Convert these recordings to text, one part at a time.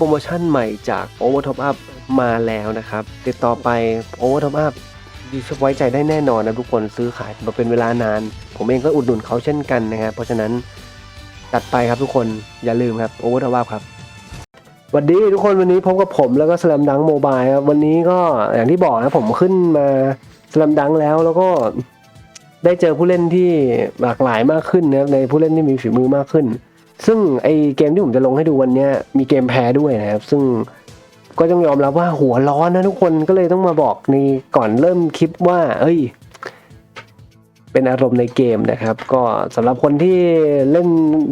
โปรโมชั่นใหม่จาก Over Top Up มาแล้วนะครับ ติดต่อไป Over Top Up ไว้ใจได้แน่นอนนะทุกคนซื้อขายมาเป็นเวลานาน ผมเองก็อุดหนุนเขาเช่นกันนะครับ เพราะฉะนั้นจัดไปครับทุกคนอย่าลืมครับ Over Top Up ครับสวัสดีทุกคนวันนี้พบกับผมแล้วก็ส l ลมดังโมบายครับวันนี้ก็อย่างที่บอกนะผมขึ้นมาส l ลมดังแล้วแล้วก็ได้เจอผู้เล่นที่หลากหลายมากขึ้นนะครับในผู้เล่นที่มีฝีมือมากขึ้น ซึ่งไอเกมที่ผมจะลงให้ดูวันนี้มีเกมแพ้ด้วยนะครับ ซึ่งก็ต้องยอมรับว่าหัวร้อนนะทุกคนก็เลยต้องมาบอกในก่อนเริ่มคลิปว่า เอ้ย เป็นอารมณ์ในเกมนะครับ ก็สำหรับคนที่เล่น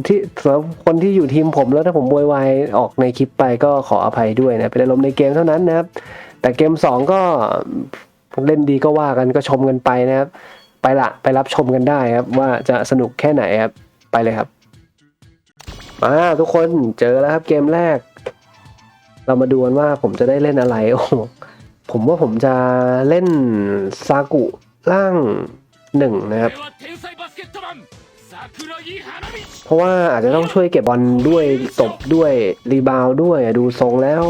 ที่สำหรับคนที่อยู่ทีมผมแล้วถ้าผมโวยวายออกในคลิปไปก็ขออภัยด้วยนะเป็นอารมณ์ในเกมเท่านั้นนะครับ แต่เกมสองก็เล่นดีก็ว่ากันก็ชมกันไปนะครับ ไปละไปรับชมกันได้ครับ ว่าจะสนุกแค่ไหนครับไปเลยครับ มาทุกคนเจอแล้วครับเกมแรก เรามาดูกันว่าผมจะได้เล่นอะไรโอ้ผมว่าผมจะเล่นซากุล่างหนึ่งนะครับ เพราะว่าอาจจะต้องช่วยเก็บบอลด้วยตบด้วยรีบาวด้วยดูทรงแล้ว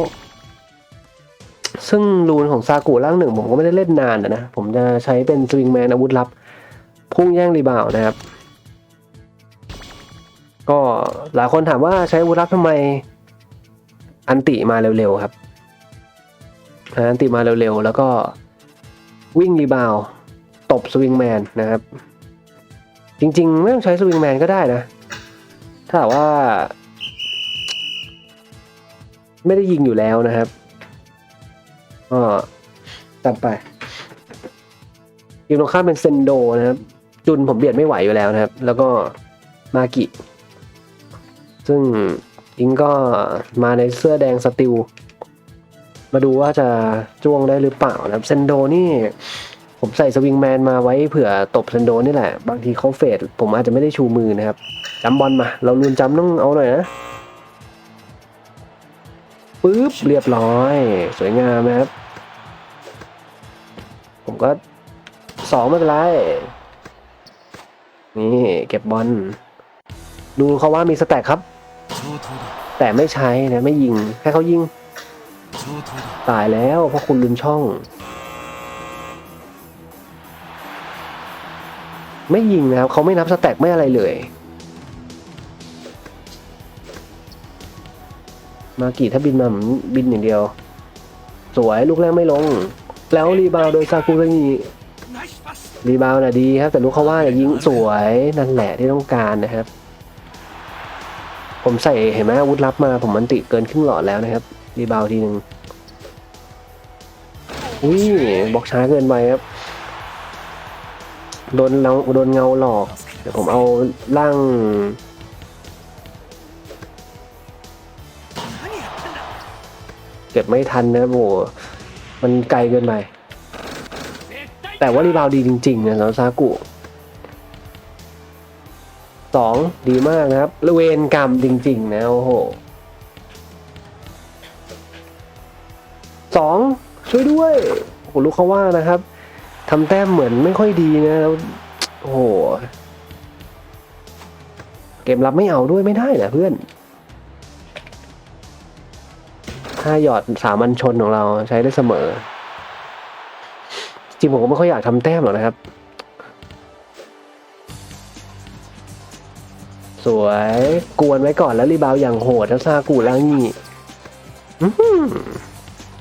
ซึ่งรูนของซากุล่างหนึ่งผมก็ไม่ได้เล่นนานนะ ผมจะใช้เป็นสวิงแมนอาวุธลับ พุ่งแย่งรีบาวนะครับ ก็หลายคนถามว่าใช้วุธลับทำไมอันติมาเร็วๆครับอันติมาเร็วๆ แล้วก็วิ่งรีบาวตบสวิงแมนนะครับ จริงๆ ไม่ต้องใช้สวิงแมนก็ได้นะ ถ้าว่า ไม่ได้ยิงอยู่แล้วนะครับก็ตัดไปยิงตรงข้ามเป็นเซนโดนะครับ จุนผมเบียดไม่ไหวอยู่แล้วนะครับ แล้วก็มากิ ซึ่งอิงก็มาในเสื้อแดงสติลมาดูว่าจะจ้วงได้หรือเปล่านะครับเซนโดนี่ผมใส่สวิงแมนมาไว้เผื่อตบเซนโดนี่แหละ บางทีเขาเฟดผมอาจจะไม่ได้ชูมือนะครับจำบอลมา เราลุนจำต้องเอาหน่อยนะปึ๊บเรียบร้อย สวยงามนะครับ ผมก็สองไม่เป็นไร นี่ เก็บบอลดูเขาว่ามีสแต็กครับ แต่ไม่ใช้นะไม่ยิงแค่เขายิง ตายแล้วเพราะคุณลืมช่อง ไม่ยิงนะครับเขาไม่นับสแต็กไม่อะไรเลย มากี่ถ้าบินมาบินอย่างเดียว สวยลูกแรกไม่ลง แล้วรีบาวโดยซากุระงีรีบาวนะดีครับ แต่ลูกเขาว่าอย่ายิงสวยนั่นแหละที่ต้องการนะครับ ผมใส่เห็นไหมอาวุธลับมา ผมมันติเกินครึ่งหลอดแล้วนะครับ รีบาวด์ทีหนึ่งอุ้ยบล็อกช้าเกินไปครับ โดนเราโดนเงาหลอก เดี๋ยวผมเอาล่าง เก็บไม่ทันนะครับโอ้มันไกลเกินไป แต่ว่ารีบาวด์ดีจริงๆนะสำหรับซากุ สองดีมากนะครับล้วเวนกรรมจริง ๆ นะโอ้โหสองช่วยด้วยโอ้โหลูกเขาว่านะครับทำแต้มเหมือนไม่ค่อยดีนะแล้วโอ้โหเกมรับไม่เอาด้วยไม่ได้นะเพื่อนถ้าหยอดสามัญชนของเราใช้ได้เสมอ จริงผมก็ไม่ค่อยอยากทำแต้มหรอกนะครับ สวย กวนไว้ก่อนแล้วรีบาวอย่างโหดแล้วซากูล้างนี่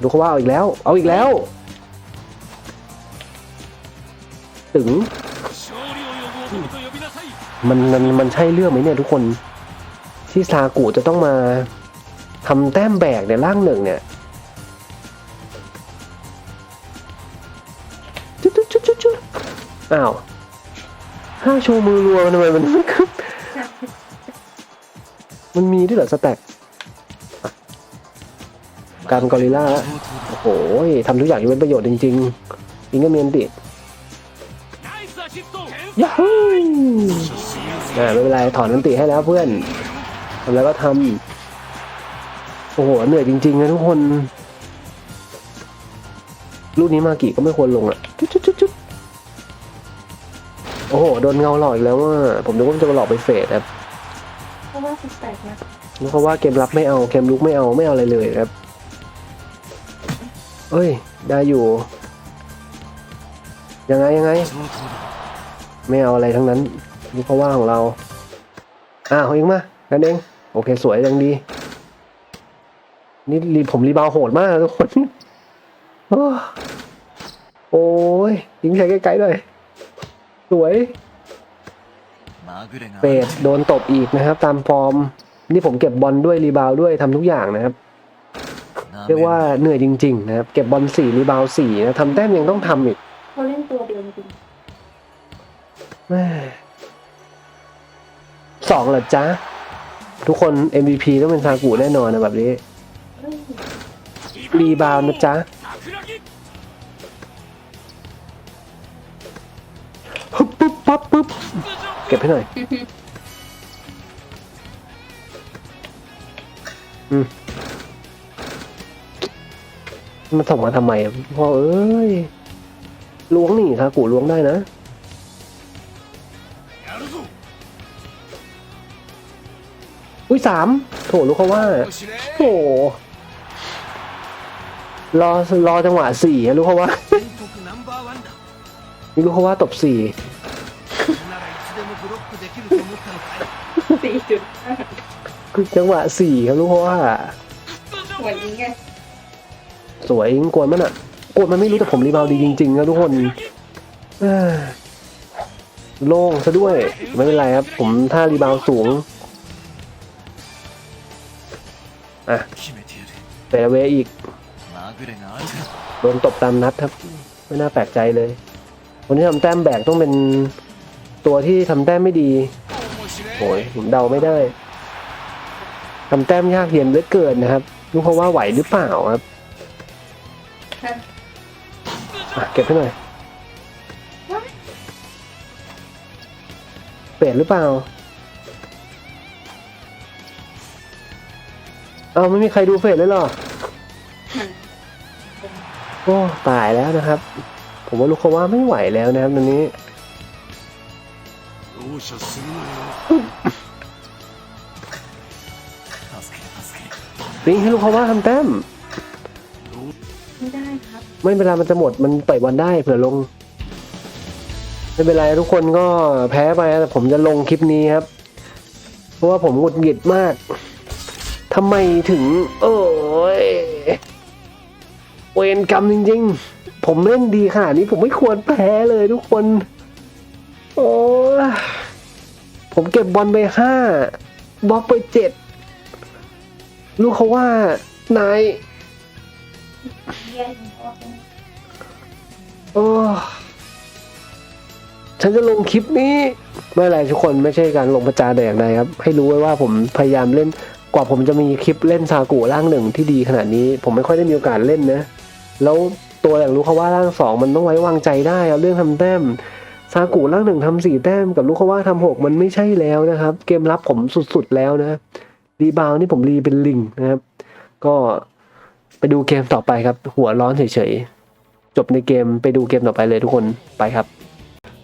ดูเขาว่าเอาอีกแล้ว เอาอีกแล้ว ถึง มันมันมันใช่เรื่องไหมเนี่ยทุกคน ที่ซากูจะต้องมาทำแต้มแบกในร่างหนึ่งเนี่ยจุดจุดจุดจุดอ้าวถ้าโชว์มือรัวทำไมมันขึ้น มันมีด้วยเหรอสแต็กการกอริล่าโอ้โหทำทุกอย่างยกเป็นประโยชน์จริงๆอิงเกอร์เมนติยาฮูอ่าไม่เป็นไร ถอนนันติให้แล้วเพื่อนทำแล้วก็ทำโอ้โห เหนื่อยจริงๆนะทุกคนลูกนี้มากี่ก็ไม่ควรลงอะจุ๊ดจุ๊โอ้โห โดนเงาหลออีกแล้วว่า ผมนึกว่าจะมาหลอกไปเฟดครับ ก็ว่าสิบแปดนะเพราว่าเกมรับไม่เอาเกมลุกไม่เอาไม่เอาอะไรเลยครับ เอ้ย ได้อยู่ ยังไงยังไง ไม่เอาอะไรทั้งนั้นนี่เพราะว่าของเรา อ่าเขาเองมานั่นเอง โอเคสวยยังดี นี่รีผมรีบาวโหดมากทุกคนโอ้ยยิงใช้ใกล้ๆหน่อยสวย เปดโดนตบอีกนะครับ ตามฟอร์ม นี่ผมเก็บบอลด้วยรีบาวด้วยทำทุกอย่างนะครับ เรียกว่าเหนื่อยจริง ๆ นะครับ เก็บบอลสี่รีบาวสี่นะทำแต้มยังต้องทำอีกเขาเล่นตัวเดียวจริงแม่สองเหรอจ๊ะ ทุกคน MVP ต้องเป็นซากุแน่นอนนะแบบนี้ๆเฮ้ยรีบาวนะจ๊ะ桜木ปุ๊บปุ๊บปั๊บปุ๊บ เก็บให้หน่อย อืมมันส่งมาทำไมพ่อเอ้ยล้วงนี่ครับกูล้วงได้นะอุ้ยสามโถรู้เขาว่าโหรอรอจังหวะสี่รู้เขาว่ารู้เขาว่าตบสี่ สี่จุดจังหวะสี่ครับลูกเพราะว่า หัวยิงไงสวยกวนมันอะกวนมันไม่รู้แต่ผมรีบาวดีจริงๆนะทุกคนโล่งซะด้วย ไม่เป็นไรครับ ผมถ้ารีบาวสูงอะเปรเวอีกโดนตบตามนัดครับ ไม่น่าแปลกใจเลยคนที่ทำแต้มแบกต้องเป็น ตัวที่ทำแต้มไม่ดีโอ้ยผมเดาไม่ได้ทำแต้มยากเย็นเลือเกินนะครับรู้เพราะว่าไหวหรือเปล่าครับเก็บให้หน่อยเปลี่ยนหรือเปล่าเอาไม่มีใครดูเฟสเลยหรอโอ้ตายแล้วนะครับ ผมว่าลูกเขาว่าไม่ไหวแล้วนะครับตอนนี้ 容赦するなよ助け助け ปิงให้ลูกเขาว่าทำแต้ม ไม่ได้ครับ ไม่เวลามันจะหมดมันปล่อยบอลได้เผื่อลง ไม่เป็นไรทุกคนก็แพ้ไปแต่ผมจะลงคลิปนี้ครับ เพราะว่าผมหงุดหงิดมากทำไมถึง โอ้ยเวรกรรมจริงๆ ผมเล่นดีขนาดนี้ผมไม่ควรแพ้เลยทุกคน โอ้ย ผมเก็บบอลไปห้าบล็อกไปเจ็ดลูกเขาว่านายออกโอ้ฉันจะลงคลิปนี้ ไม่ไรทุกคนไม่ใช่การลงประจานแต่อย่างใดครับ ให้รู้ไว้ว่าผมพยายามเล่นกว่าผมจะมีคลิปเล่นซากุร่างหนึ่งที่ดีขนาดนี้ ผมไม่ค่อยได้มีโอกาสเล่นนะ แล้วตัวอย่างรู้เขาว่าร่างสองมันต้องไว้วางใจได้เอาเรื่องทำแต้ม ซากุร่างหนึ่งทำสี่แต้มกับลูกเขาว่าทำหกมันไม่ใช่แล้วนะครับ เกมรับผมสุดๆแล้วนะรีบาวนี่ผมรีเป็นลิงนะครับ ก็ไปดูเกมต่อไปครับ หัวร้อนเฉยๆ จบในเกมไปดูเกมต่อไปเลยทุกคนไปครับ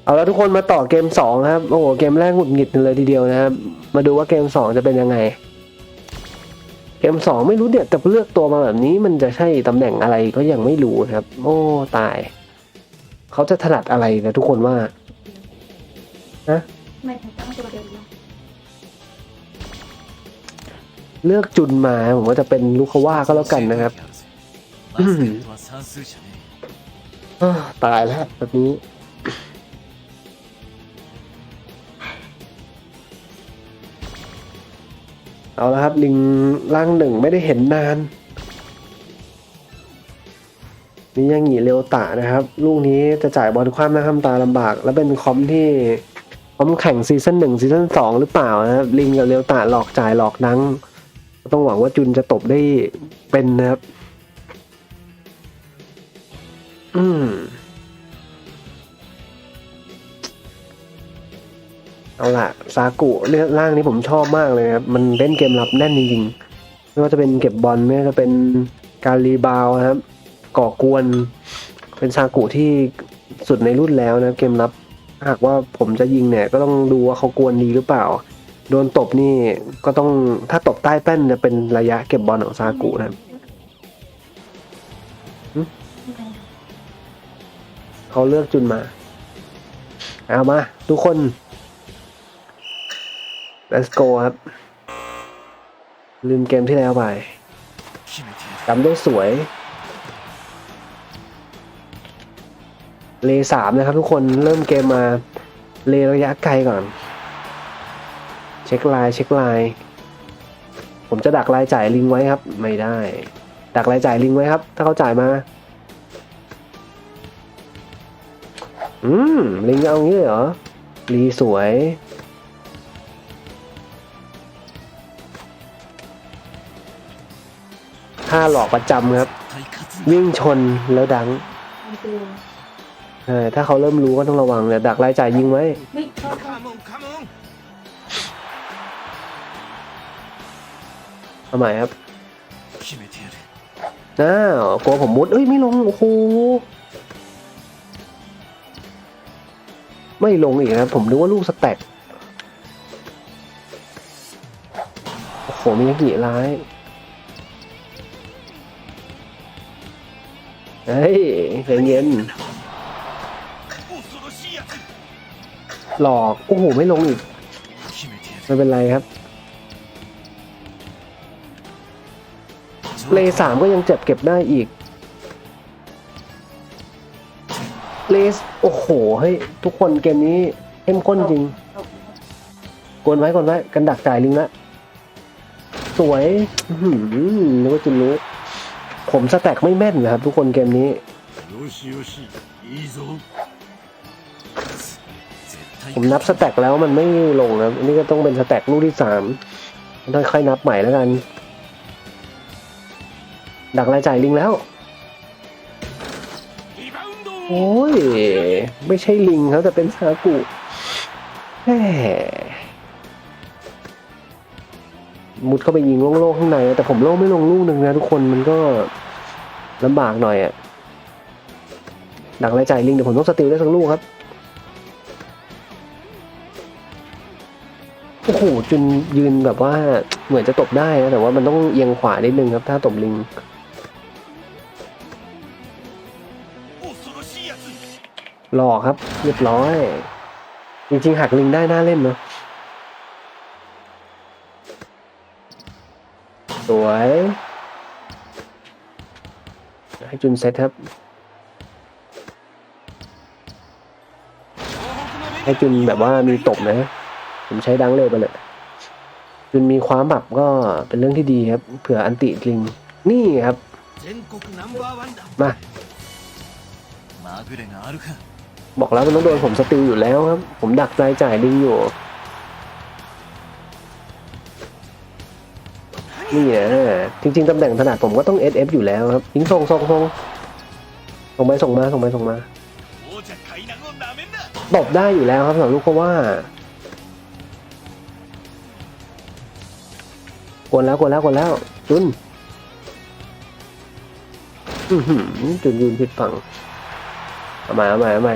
เอาแล้วทุกคนมาต่อเกมสองครับโอ้โหเกมแรกหงุดหงิดเลยทีเดียวนะครับ มาดูว่าเกมสองจะเป็นยังไง เกมสองไม่รู้เนี่ยแต่เลือกตัวมาแบบนี้มันจะใช่ตำแหน่งอะไรก็ยังไม่รู้ครับ โอ้ตาย เขาจะถนัดอะไรนะทุกคนว่านะเลือกจุนมาผมว่าจะเป็นลูคาว่าก็แล้วกันนะครับตายแล้วแบบนี้เอาละครับลิงร่างหนึ่งไม่ได้เห็นนาน นี่ยังหนีเร็วตานะครับ ลูกนี้จะจ่ายบอลคว้ำหน้าข้ามตาลำบาก แล้วเป็นคอมที่คอมแข่งซีซั่นหนึ่งซีซั่นสองหรือเปล่านะครับ ลิงกับเร็วตาหลอกจ่ายหลอกนัง ต้องหวังว่าจุนจะตบได้เป็นนะครับ อืมเอาล่ะซากุเรื่องร่างนี้ผมชอบมากเลยครับมันเล่นเกมรับแน่นจริงๆไม่ว่าจะเป็นเก็บบอลไม่ว่าจะเป็นการรีบาวนะครับ ก่อกวน เป็นซากุที่สุดในรุ่นแล้วนะเกมรับหากว่าผมจะยิงเนี่ยก็ต้องดูว่าเขากวนดีหรือเปล่า โดนตบนี่ก็ต้องถ้าตบใต้แป้นจะเป็นระยะเก็บบอลของซากุนะเขาเลือกจุนมา เอามา ทุกคน let's go ครับ ลืมเกมที่แล้วไปจำได้สวย เลสามนะครับทุกคนเริ่มเกมมาเลระยะไกลก่อน เช็คลายเช็คลายผมจะดักรายจ่ายลิงไว้ครับ ไม่ได้ ดักรายจ่ายลิงไว้ครับ ถ้าเขาจ่ายมา อืมลิงเอางี้เหรอลีสวย ถ้าหลอกประจำครับ วิ่งชนแล้วดัง เออถ้าเขาเริ่มรู้ก็ต้องระวังเลยดักรายจ่ายยิงไว้ ไม่ชอบชอบ カモンカモン ทำไมครับ 決めてやる อ้าวกลัวผมมุด เอ้ย ไม่ลง โอ้โห ไม่ลงอีกครับ ผมนึกว่าลูกสแต็กโอ้โห มีนักกี่ร้าย เฮ้ยใจเย็น 恐ろしいやつ หลอก โอ้โห ไม่ลงอีก ไม่เป็นไรครับ เลสามก็ยังเจ็บเก็บได้อีก เลส โอ้โห เฮ้ย ทุกคนเกมนี้เข้มข้นจริง กวนไว้กวนไว้ กันดักจ่ายลิงละ สวยหืมนึกว่าจะรู้ผมสแต็กไม่แม่นนะครับทุกคนเกมนี้ ผมนับสแต็กแล้วมันไม่ลงนะอันนี้ก็ต้องเป็นสแต็กลูกที่สามต้องค่อยนับใหม่แล้วกัน ดักรายจ่ายลิงแล้ว โอ้ย ไม่ใช่ลิงเขาแต่เป็นสากุแหมมุดเข้าไปยิงโล่งๆข้างใน แต่ผมโล่ไม่ลงลูกหนึ่งนะทุกคนมันก็ลำบากหน่อยอะดักรายจ่ายลิงเดี๋ยวผมต้องสติลได้สักลูกครับ โอ้โหจุนยืนแบบว่าเหมือนจะตบได้นะแต่ว่ามันต้องเอียงขวานิดนึงครับถ้าตบลิงหลอกครับ เรียบร้อย จริงๆหักลิงได้น่าเล่นเนาะสวยให้จุนเซตครับ ให้จุนแบบว่ามีตบนะ ผมใช้ดังเลยไปเลยจนมีความแบบก็เป็นเรื่องที่ดีครับ เผื่ออันติลิง นี่ครับ มา บอกแล้วมันต้องโดนผมสติลอยู่แล้วครับ ผมดักใจจ่ายดิงอยู่ นี่นะจริงๆตำแหน่งถนัดผมก็ต้อง SF อยู่แล้วครับยิงส่งส่งส่งส่งไปส่งมาส่งไปส่งมาตบได้อยู่แล้วครับสำหรับลูกเพราะว่า กวนแล้วกวนแล้วกวนแล้ว จุนจุนยืนผิดฝั่งเอาใหม่เอาใหม่เอาใหม่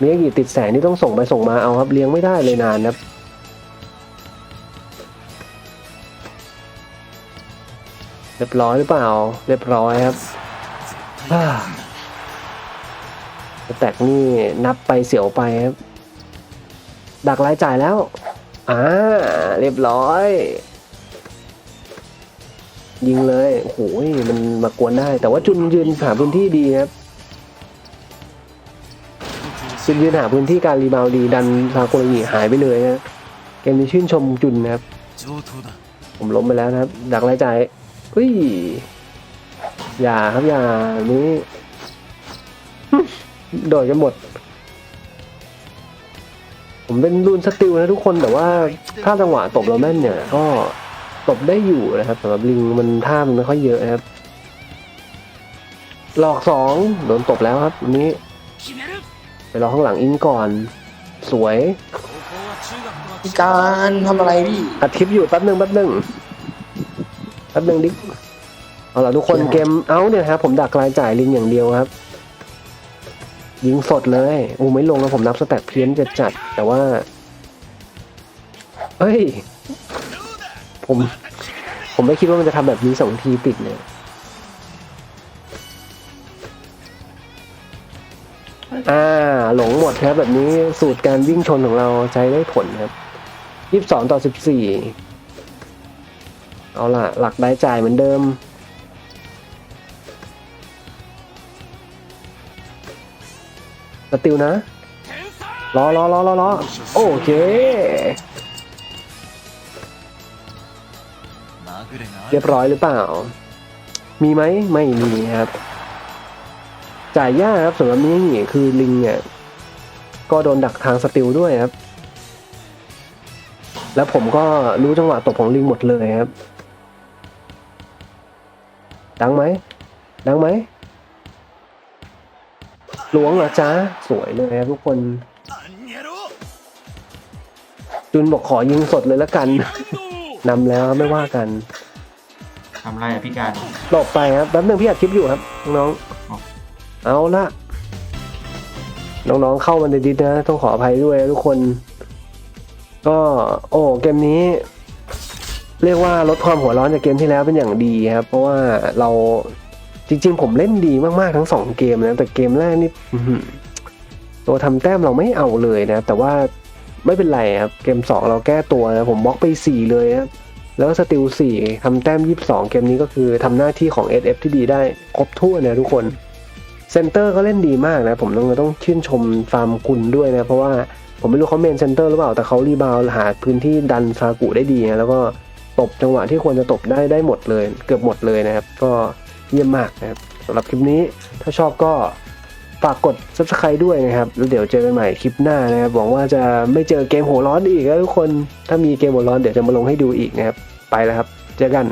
มียกี่ติดแสงนี่ต้องส่งไปส่งมาเอาครับเลี้ยงไม่ได้เลยนานครับเรียบร้อยหรือเปล่า เรียบร้อยครับแตกนี่นับไปเสียวไปครับ ดักรายจ่ายแล้ว อ่า เรียบร้อย ยิงเลยโอ้โหมันมากวนได้ แต่ว่าจุนยืนหาพื้นที่ดีครับจุนยืนหาพื้นที่การรีบาวดีดันพาโคลิหายไปเลยฮะเกมนี้ชื่นชมจุนนะครับ ผมล้มไปแล้วนะครับ ดักไล่ใจเฮ้ยอย่าครับอย่านี้โดดกันหมด ผมเป็นรูนสติลนะทุกคนแต่ว่าถ้าจังหวะตบเราแม่นเนี่ยก็ ตบได้อยู่นะครับสำหรับลิงมันท่ามันไม่ค่อยเยอะครับ หลอกสองโดนตบแล้วครับวันนี้ ไปรอข้างหลังอินก่อน สวยพี่การทำอะไรพี่อาทิตย์อยู่แป๊บหนึ่งแป๊บหนึ่งแป๊บหนึ่งดิเอาล่ะทุกคนเกมเอาเนี่ยครับผมดักลายจ่ายลิงอย่างเดียวครับ ยิงสดเลยอูไม่ลงแล้วผมนับสแต็กเพี้ยนจะจัด แต่ว่า เฮ้ย ผม ผมไม่คิดว่ามันจะทำแบบนี้สองทีติดเนี่ยอ่า หลงหมดครับ แบบนี้สูตรการวิ่งชนของเราใช้ได้ผลครับยี่สิบสองต่อสิบสี่เอาล่ะ หลักได้จ่ายเหมือนเดิม สติลนะรอรอรอรอรอโอเค เรียบร้อยหรือเปล่า มีไหมไม่มีครับ จ่ายยากครับสำหรับนี้คือลิงเนี่ยก็โดนดักทางสติลด้วยครับ แล้วผมก็รู้จังหวะตบของลิงหมดเลยครับ ดังไหม ดังไหมหลวงเหรอจ๊ะสวยเลยครับทุกคนจุนบอกขอยิงสดเลยละกัน นำแล้วไม่ว่ากัน ทำไรอะพี่การ หลบไปครับแป๊บนึงพี่อัดคลิปอยู่ครับน้องอ๋อ ๆเอาละน้องๆเข้ามาในดิสนะ ต้องขออภัยด้วยนะทุกคน ก็ โอ้เกมนี้ เรียกว่าลดความหัวร้อนจากเกมที่แล้วเป็นอย่างดีครับ เพราะว่าเราจริง ๆ ผมเล่นดีมากๆทั้งสองเกมนะ แต่เกมแรกนี่อื้อหือตัวทำแต้มเราไม่เอาเลยนะ แต่ว่าไม่เป็นไรครับ เกมสองเราแก้ตัวนะผมบล็อกไปสี่เลยครับ แล้วสติลสี่ทำแต้ม 22 เกมนี้ก็คือทำหน้าที่ของ SF ที่ดีได้ครบถ้วนนะทุกคนเซนเตอร์ก็เล่นดีมากนะ ผมต้องต้องชื่นชมฟาร์มกุลด้วยนะ เพราะว่าผมไม่รู้เขาเมนเซนเตอร์หรือเปล่า แต่เขารีบาวหาพื้นที่ดันซากุได้ดีนะแล้วก็ตบจังหวะที่ควรจะตบได้ได้หมดเลย เกือบหมดเลยนะครับ ก็เยี่ยมมากนะครับสำหรับคลิปนี้ถ้าชอบก็ ฝากกด subscribe ด้วยนะครับ แล้วเดี๋ยวเจอกันใหม่คลิปหน้านะครับหวังว่าจะไม่เจอเกมหัวร้อนอีกนะทุกคน ถ้ามีเกมหัวร้อนเดี๋ยวจะมาลงให้ดูอีกนะครับ ไปแล้วครับ เจอกัน